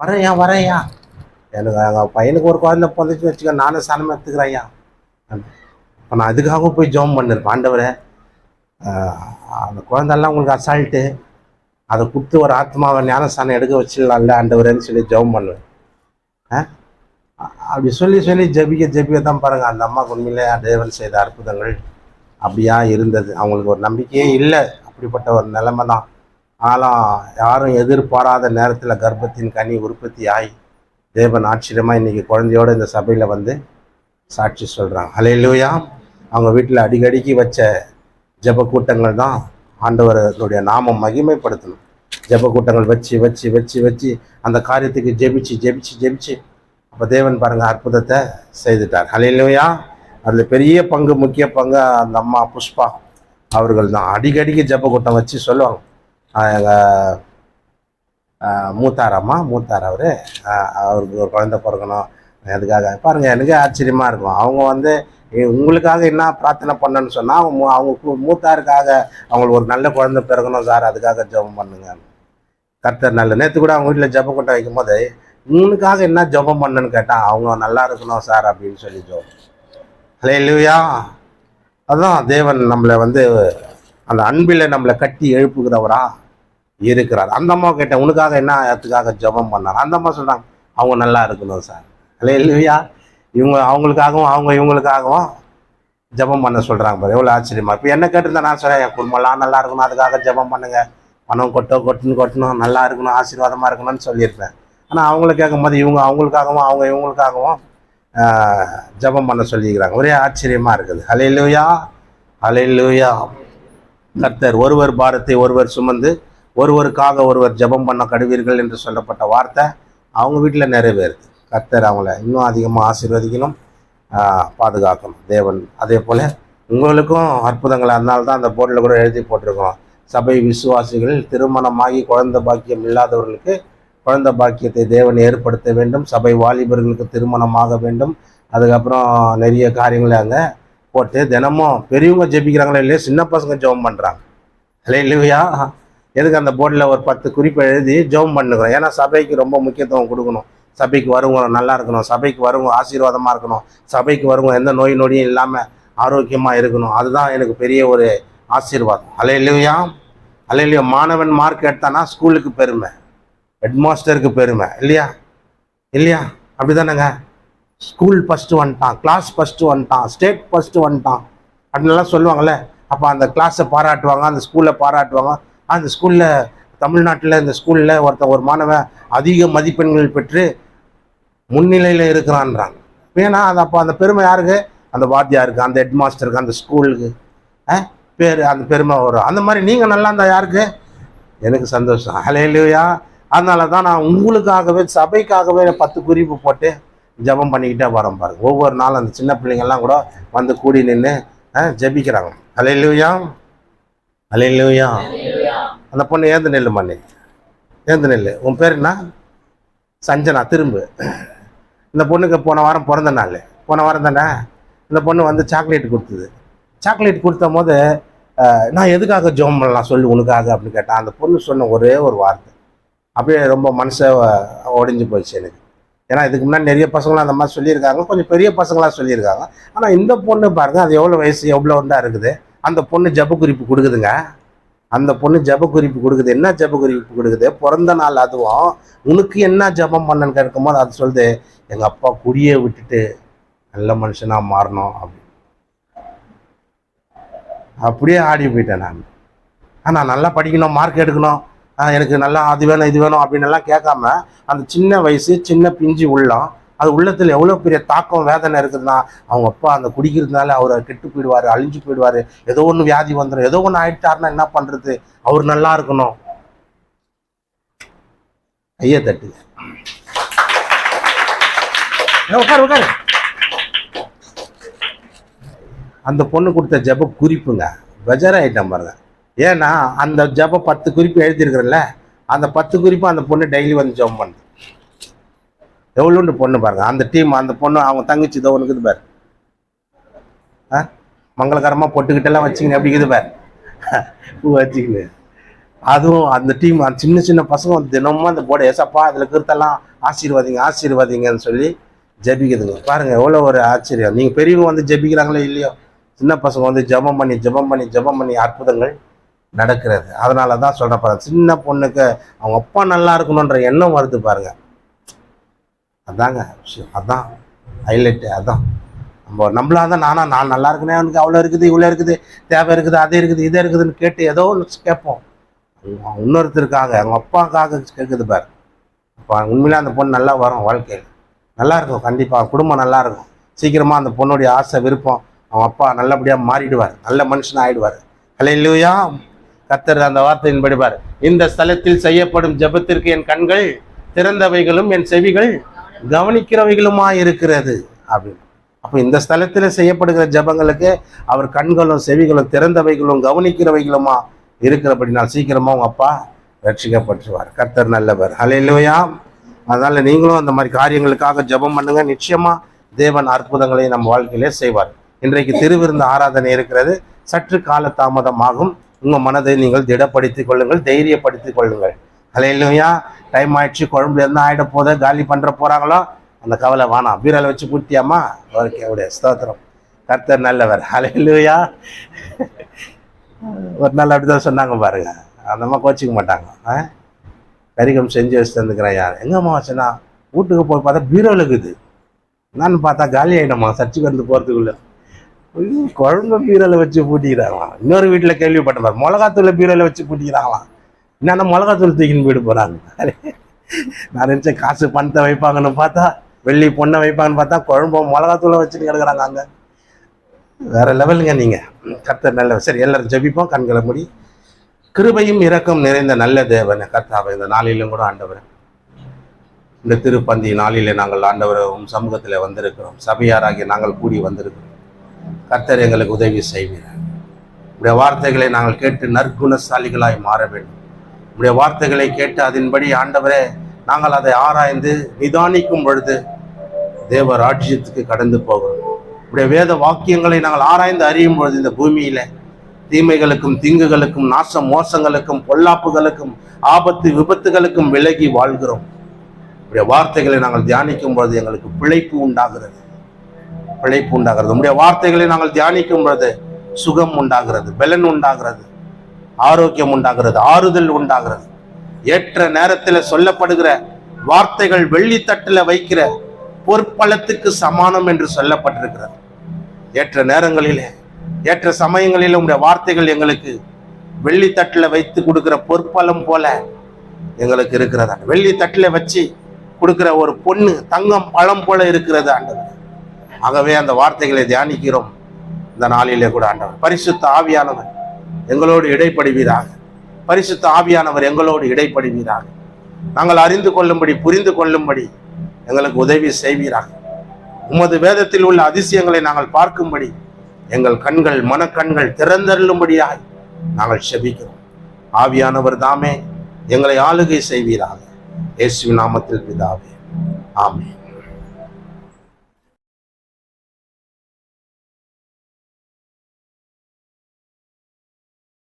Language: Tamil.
வரேன் வரேன்யா எனக்கு எங்கள் பையனுக்கு ஒரு குழந்தை பிறந்துச்சு வச்சுக்க நானும் சனம் எடுத்துக்கிறேன்யா இப்போ நான் அதுக்காகவும் போய் ஜோம் பண்ணிருப்பேன் ஆண்டவரே அந்த குழந்தெல்லாம் உங்களுக்கு அசால்ட்டு அதை கொடுத்து ஒரு ஆத்மாவை ஞானஸ்தானம் எடுக்க வச்சிடலாம்ல ஆண்டவரேன்னு சொல்லி ஜெபம் பண்ணுவேன். ஆ? அப்படி சொல்லி சொல்லி ஜெபிக்க ஜெபிக்க தான் பாருங்கள் அந்த அம்மா உண்மையிலே தேவன் செய்த அற்புதங்கள் அப்படியா இருந்தது. அவங்களுக்கு ஒரு நம்பிக்கையே இல்லை அப்படிப்பட்ட ஒரு நிலைமை தான். ஆனாலும் யாரும் எதிர்பாராத நேரத்தில் கர்ப்பத்தின் கனி உற்பத்தி ஆகி தேவன் ஆச்சரியமாக இன்னைக்கு குழந்தையோட இந்த சபையில் வந்து சாட்சி சொல்கிறாங்க ஹalleluya. அவங்க வீட்டில் அடிக்கடிக்கு வச்ச ஜப கூட்டங்கள் தான் ஆண்டவர்களுடைய நாமம் மகிமைப்படுத்தணும். ஜப கூட்டங்கள் வச்சு வச்சு வச்சு வச்சு அந்த காரியத்துக்கு ஜெபிச்சு ஜெபிச்சு ஜெபிச்சு அப்போ தேவன் பாருங்க அற்புதத்தை செய்துட்டார். ஹalleluya. அதில் பெரிய பங்கு முக்கிய பங்கு அந்த அம்மா புஷ்பா அவர்கள் தான். அடிக்கடிக்கு ஜப கூட்டம் வச்சு சொல்லுவாங்க. மூத்தாரம்மா மூத்தார் அவர். அவருக்கு ஒரு குழந்தை பிறக்கணும். அதுக்காக பாருங்கள் எனக்கு ஆச்சரியமாக இருக்கும். அவங்க வந்து உங்களுக்காக என்ன பிரார்த்தனை பண்ணணும்னு சொன்னால் அவங்க மூ- அவங்க கு- மூத்தாருக்காக அவங்களுக்கு ஒரு நல்ல குழந்தை பிறக்கணும் சார் அதுக்காக ஜெபம் பண்ணுங்க. கர்த்தர் நல்ல நேற்று கூட அவங்க வீட்டில் ஜபம் கூட்டம் வைக்கும் போது உங்களுக்காக என்ன ஜெபம் பண்ணணும்னு கேட்டால் அவங்க நல்லா இருக்கணும் சார் அப்படின்னு சொல்லி ஜபம். ஹலே இல்லையா அதான் தேவன் நம்மளை வந்து அந்த அன்பில் நம்மளை கட்டி எழுப்புகிறவரா? இருக்கிறார். அந்த அம்மா கேட்டேன் உனக்காக என்ன அதுக்காக ஜெபம் பண்ணார்? அந்த அம்மா சொல்றாங்க அவங்க நல்லா இருக்கணும் சார். இல்லை இல்லையா? இவங்க அவங்களுக்காகவும் அவங்க இவங்களுக்காகவும் ஜெபம் பண்ண சொல்றாங்க பாரு எவ்வளோ ஆச்சரியமா இப்போ என்ன கேட்டிருந்தா நான் சொல்கிறேன் என் குடும்பம்லாம் நல்லா இருக்கணும் அதுக்காக ஜெபம் பண்ணுங்க. பணம் கொட்டோ கொட்டுன்னு கொட்டணும் நல்லா இருக்கணும் ஆசீர்வாதமாக இருக்கணும்னு சொல்லியிருப்பேன். ஆனால் அவங்கள கேட்கும் போது இவங்க அவங்களுக்காகவும் அவங்க இவங்களுக்காகவும் ஜபம் ஜெபம் பண்ண சொல்லியிருக்கிறாங்க. ஒரே ஆச்சரியமாக இருக்குது. ஹலே லூயா லூயா கர்த்தர் ஒருவர் பாரத்தை ஒருவர் சுமந்து ஒருவருக்காக ஒருவர் ஜெபம் பண்ண கடுவீர்கள் என்று சொல்லப்பட்ட வார்த்தை அவங்க வீட்டில் நிறைவேறுது. கர்த்தர் அவங்கள இன்னும் அதிகமாக ஆசீர்வதிக்கணும் பாதுகாக்கணும். தேவன் அதே போல் உங்களுக்கும் அற்புதங்கள் அதனால தான் அந்த போர்டில் கூட எழுதி போட்டிருக்கோம் சபை விசுவாசிகள் திருமணமாகி குழந்த பாக்கியம் இல்லாதவர்களுக்கு குழந்த பாக்கியத்தை தேவன் ஏற்படுத்த வேண்டும். சபை வாலிபர்களுக்கு திருமணமாக வேண்டும். அதுக்கப்புறம் நிறைய காரியங்களை அங்கே போட்டு தினமும் பெரியவங்க ஜெபிக்கிறாங்களோ இல்லையோ சின்ன பசங்க ஜெபம் பண்ணுறாங்க இல்லை இல்லையா எதுக்கு அந்த போர்டில் ஒரு பத்து குறிப்பு எழுதி ஜெபம் பண்ணுக்கிறோம் ஏன்னா சபைக்கு ரொம்ப முக்கியத்துவம் கொடுக்கணும். சபைக்கு வருவங்க நல்லா இருக்கணும். சபைக்கு வருவங்க ஆசீர்வாதமாக இருக்கணும். சபைக்கு வருவங்க எந்த நோய் நொடியும் இல்லாமல் ஆரோக்கியமாக இருக்கணும். அதுதான் எனக்கு பெரிய ஒரு ஆசீர்வாதம். அலையிலையா அலையிலையோ மாணவன் மார்க் எடுத்தானா ஸ்கூலுக்கு பெருமை. ஹெட்மாஸ்டருக்கு பெருமை. இல்லையா? இல்லையா? அப்படிதானேங்க. ஸ்கூல் ஃபஸ்ட்டு வந்துட்டான் கிளாஸ் ஃபஸ்ட்டு வந்துட்டான் ஸ்டேட் ஃபஸ்ட்டு வந்துட்டான். அப்படின்லாம் சொல்லுவாங்கல்ல. அப்போ அந்த கிளாஸை பாராட்டுவாங்க அந்த ஸ்கூலை பாராட்டுவாங்க. அந்த ஸ்கூலில் தமிழ்நாட்டில் இந்த ஸ்கூலில் ஒருத்த ஒரு மாணவன் அதிக மதிப்பெண்கள் பெற்று முன்னிலையில் இருக்கிறான்றாங்க ஏன்னா அது அப்போ அந்த பெருமை யாருக்கு? அந்த வாத்தியாருக்கு அந்த ஹெட் மாஸ்டருக்கு அந்த ஸ்கூலுக்கு ஆ? பேர் அந்த பெருமை வரும். அந்த மாதிரி நீங்கள் நல்லா இருந்தால் யாருக்கு? எனக்கு சந்தோஷம். அலையிலையா அதனால தான் நான் உங்களுக்காகவே சபைக்காகவே பத்து குறிப்பு போட்டு ஜெபம் பண்ணிக்கிட்டே வரேன் பாருங்க. ஒவ்வொரு நாளும் அந்த சின்ன பிள்ளைங்கள்லாம் கூட வந்து கூடி நின்று ஜெபிக்கிறாங்க. அலையிலையா அலையிலையா அந்த பொண்ணு ஏந்து நெல்லு நீ ஏந்து நெல்லு. உன் பேர் என்ன? சஞ்சனா. திரும்பு. இந்த பொண்ணுக்கு போன வாரம் பிறந்த நாள். போன வாரம் தானே? இந்த பொண்ணு வந்து சாக்லேட் கொடுத்தது. சாக்லேட் கொடுத்த போது நான் எதுக்காக ஜோம் பண்ணலாம் சொல்லு உனக்காக அப்படின்னு கேட்டேன் அந்த பொண்ணு சொன்ன ஒரே ஒரு வார்த்தை. அப்படியே ரொம்ப மனசை ஒடிஞ்சு போச்சு எனக்கு. ஏன்னா இதுக்கு முன்னாடி நிறைய பசங்களாம் அந்த மாதிரி சொல்லியிருக்காங்க. கொஞ்சம் பெரிய பசங்களாக சொல்லியிருக்காங்க. ஆனால் இந்த பொண்ணு பாருங்க அது எவ்வளோ வயசு எவ்வளோ ஒன்றா இருக்குது. அந்த பொண்ணு ஜப குறிப்பு கொடுக்குதுங்க. அந்த பொண்ணு ஜப குறிப்பு கொடுக்குது. என்ன ஜப குறிப்பு கொடுக்குது? பிறந்த நாள் அதுவும். உனக்கு என்ன ஜபம் பண்ணன்னு கேட்கும்போது அது சொல்லுது எங்கள் அப்பா குடியை விட்டுட்டு நல்ல மனுஷனாக மாறணும் அப்படி. அப்படியே ஆடி போயிட்டேன் நான். ஆனால் நல்லா படிக்கணும் மார்க் எடுக்கணும். ஆ, எனக்கு நல்லா அது வேணும் இது வேணும் அப்படின்னு எல்லாம் கேட்காம அந்த சின்ன வயசு சின்ன பிஞ்சு உள்ளம் அது உள்ளத்தில் எவ்வளோ பெரிய தாக்கம் வேதனை இருக்குதுன்னா அவங்க அப்பா அந்த குடிக்கிறதுனால அவரை கெட்டு போயிடுவார் அழிஞ்சு போயிடுவார். ஏதோ ஒன்று வியாதி வந்துடும் ஏதோ ஒன்று ஆயிட்டாருன்னா என்ன பண்ணுறது அவர் நல்லா இருக்கணும். ஐயா தட்டு உட்காரு உட்காரு. அந்த பொண்ணு கொடுத்த ஜெப குறிப்புங்க. பெஜராயிட்டேன் பாருங்க. ஏன்னா அந்த ஜெப பத்து குறிப்பு எழுதியிருக்கிறேன்ல அந்த பத்து குறிப்பு அந்த பொண்ணு டெய்லி வந்து ஜெபம் பண்ணுது. எவ்வளோண்டு பொண்ணு பாருங்க. அந்த டீம் அந்த பொண்ணு அவங்க தங்கச்சி இதோ ஒன்று இருக்குது பாரு. ஆ? மங்களகரமாக பொட்டுக்கிட்டெல்லாம் வச்சுக்கின்னு எப்படி இருக்குது பாரு. பூ வச்சுக்கின்னு அதுவும் அந்த டீம் அந்த சின்ன சின்ன பசங்க தினமும் அந்த போர்டு ஏசப்பா அதில் கருத்தெல்லாம் ஆசீர்வாதிங்க ஆசீர்வாதிங்கன்னு சொல்லி ஜபிக்குதுங்க. பாருங்கள் எவ்வளோ ஒரு ஆச்சரியம். நீங்கள் பெரியவங்க வந்து ஜெபிக்கிறாங்களோ இல்லையோ சின்ன பசங்க வந்து ஜெபம் பண்ணி ஜெபம் பண்ணி ஜெபம் பண்ணி அற்புதங்கள் நடக்கிறது. அதனால தான் சொல்கிறேன் பாருங்கள் சின்ன பொண்ணுக்கு அவங்க அப்பா நல்லா இருக்கணுன்ற எண்ணம் வருது பாருங்கள் அதாங்க விஷயம் அதான். ஹைலைட்டு அதான். நம்ம நம்மளாக தான் நானா நான் நல்லா இருக்கனே அவனுக்கு அவ்வளோ இருக்குது இவ்வளோ இருக்குது தேவை இருக்குது அது இருக்குது இது இருக்குதுன்னு கேட்டு ஏதோ ஒன்று கேட்போம். இன்னொருத்தருக்காக அவங்க அப்பாவுக்காக கேட்குது பாரு. அப்போ உண்மையிலே அந்த பொண்ணு நல்லா வரும் வாழ்க்கையில். நல்லா இருக்கும் கண்டிப்பாக குடும்பம் நல்லா இருக்கும். சீக்கிரமாக அந்த பொண்ணுடைய ஆசை விருப்பம் அவன் அப்பா நல்லபடியாக மாறிடுவார் நல்ல மனுஷனாக ஆகிடுவார் அல்லையா கத்தர் அந்த வார்த்தையின் படிப்பார் இந்த ஸ்தலத்தில் செய்யப்படும் ஜெபத்திற்கு என் கண்கள் திறந்தவைகளும் என் செவிகள் கவனிக்கிறவைகளுமா இருக்கிறது அப்படின்னு. அப்போ இந்த ஸ்தலத்தில் செய்யப்படுகிற ஜெபங்களுக்கு அவர் கண்களும் செவிகளும் திறந்தவைகளும் கவனிக்கிறவைகளுமா இருக்கிறபடினால் சீக்கிரமாக உங்கள் அப்பா ரட்சிக்கப்பட்டுருவார். கர்த்தர் நல்லவர். ஹalleluya அதனால் நீங்களும் அந்த மாதிரி காரியங்களுக்காக ஜெபம் பண்ணுங்கள் நிச்சயமாக தேவன் அற்புதங்களை நம் வாழ்க்கையிலே செய்வார். இன்றைக்கு திருவிருந்த ஆராதனை இருக்கிறது. சற்று கால தாமதமாகும் உங்கள் மனதை நீங்கள் திடப்படுத்திக் கொள்ளுங்கள் தைரியப்படுத்திக் கொள்ளுங்கள். ஹalleluya டைம் ஆயிடுச்சு குழம்பு என்ன ஆகிட போதே காலி பண்ணுற போகிறாங்களோ அந்த கவலை வேணாம். பீரால் வச்சு பூட்டியாம்மா அவருக்கு அவருடைய ஸ்தோத்திரம். கர்த்தர் நல்லவர். ஹalleluya ஒரு நாள் அப்படிதான் சொன்னாங்க பாருங்க. அந்த அம்மா கோச்சிக்க மாட்டாங்க. ஆ? கரிகம் செஞ்சு வச்சு தந்துக்கிறேன் யார்? எங்கம்மா வச்சுனா? வீட்டுக்கு போய் பார்த்தா பீரோவில் இருக்குது என்னன்னு பார்த்தா காலி ஆகிடும்மா சர்ச்சுக்கு வந்து போகிறதுக்குள்ளே ஐயோ, குழம்பு பீரோவில் வச்சு பூட்டிக்கிறாங்களாம். இன்னொரு வீட்டில் கேள்விப்பட்டேன் பாரு. மிளகாத்தூளை பீரோவில் வச்சு பூட்டிக்கிறாங்களாம். என்னென்ன மிளகாத்தூள் தூக்கின்னு போயிட்டு போகிறாங்க நான் நினச்சேன் காசு பணத்தை வைப்பாங்கன்னு பார்த்தா வெள்ளி பொண்ணை வைப்பாங்கன்னு பார்த்தா குழம்பு மிளகாத்தூளை வச்சுட்டு கிடக்குறாங்க அங்கே. வேற லெவலுங்க நீங்கள் கர்த்தர் நல்ல சரி எல்லாரும் ஜெபிப்போம். கண்களை மூடி. கிருபையும் இரக்கம் நிறைந்த நல்ல தேவன். கர்த்தாவை இந்த நாளிலும் கூட ஆண்டவர். இந்த திருப்பந்தி நாளிலே நாங்கள் ஆண்டவர் சமூகத்தில் வந்திருக்கிறோம். சபையாராகி நாங்கள் கூடி வந்திருக்கிறோம். கர்த்தர் எங்களுக்கு உதவி செய்வீர்கள் உடைய வார்த்தைகளை நாங்கள் கேட்டு நற்குணசாலிகளாய் மாற வேண்டும். உடைய வார்த்தைகளை கேட்டு அதன்படி ஆண்டவரே நாங்கள் அதை ஆராய்ந்து நிதானிக்கும் பொழுது தேவ ராஜ்யத்துக்கு கடந்து போகிறோம். உடைய வேத வாக்கியங்களை நாங்கள் ஆராய்ந்து அறியும் பொழுது இந்த பூமியில தீமைகளுக்கும் தீங்குகளுக்கும் நாச மோசங்களுக்கும் பொல்லாப்புகளுக்கும் ஆபத்து விபத்துகளுக்கும் விலகி வாழ்கிறோம். உடைய வார்த்தைகளை நாங்கள் தியானிக்கும் பொழுது எங்களுக்கு பிழைப்பு உண்டாகிறது. பிழைப்பு உண்டாகிறது. உடைய வார்த்தைகளை நாங்கள் தியானிக்கும் பொழுது சுகம் உண்டாகிறது பலன் உண்டாகிறது. ஆரோக்கியம் உண்டாகிறது ஆறுதல் உண்டாகிறது. ஏற்ற நேரத்தில் சொல்லப்படுகிற வார்த்தைகள் வெள்ளித்தட்டில் வைக்கிற பொற்பலத்துக்கு சமானம் என்று சொல்லப்பட்டிருக்கிறது. ஏற்ற நேரங்களிலே ஏற்ற சமயங்களில் உங்களுடைய வார்த்தைகள் எங்களுக்கு வெள்ளித்தட்டில் வைத்து கொடுக்குற பொற்பலம் போல எங்களுக்கு இருக்கிறதா? வெள்ளித்தட்டில் வச்சு கொடுக்குற ஒரு பொண்ணு தங்கம் பழம் போல இருக்கிறது ஆண்டவர். ஆகவே அந்த வார்த்தைகளை தியானிக்கிறோம். இந்த நாளிலே கூட ஆண்டவர். பரிசுத்த ஆவியானவர். எங்களோடு இடைப்படுவீராக. பரிசுத்த ஆவியானவர் எங்களோடு இடைப்படுவீராக. நாங்கள் அறிந்து கொள்ளும்படி புரிந்து கொள்ளும்படி எங்களுக்கு உதவி செய்வீராக. உமது வேதத்தில் உள்ள அதிசயங்களை நாங்கள் பார்க்கும்படி எங்கள் கண்கள் மனக்கண்கள் திறந்தருளும்படியாய் நாங்கள் செபிக்கிறோம். ஆவியானவர் தாமே எங்களை ஆளுகை செய்வீராக. இயேசு நாமத்தில் பிதாவே. ஆமே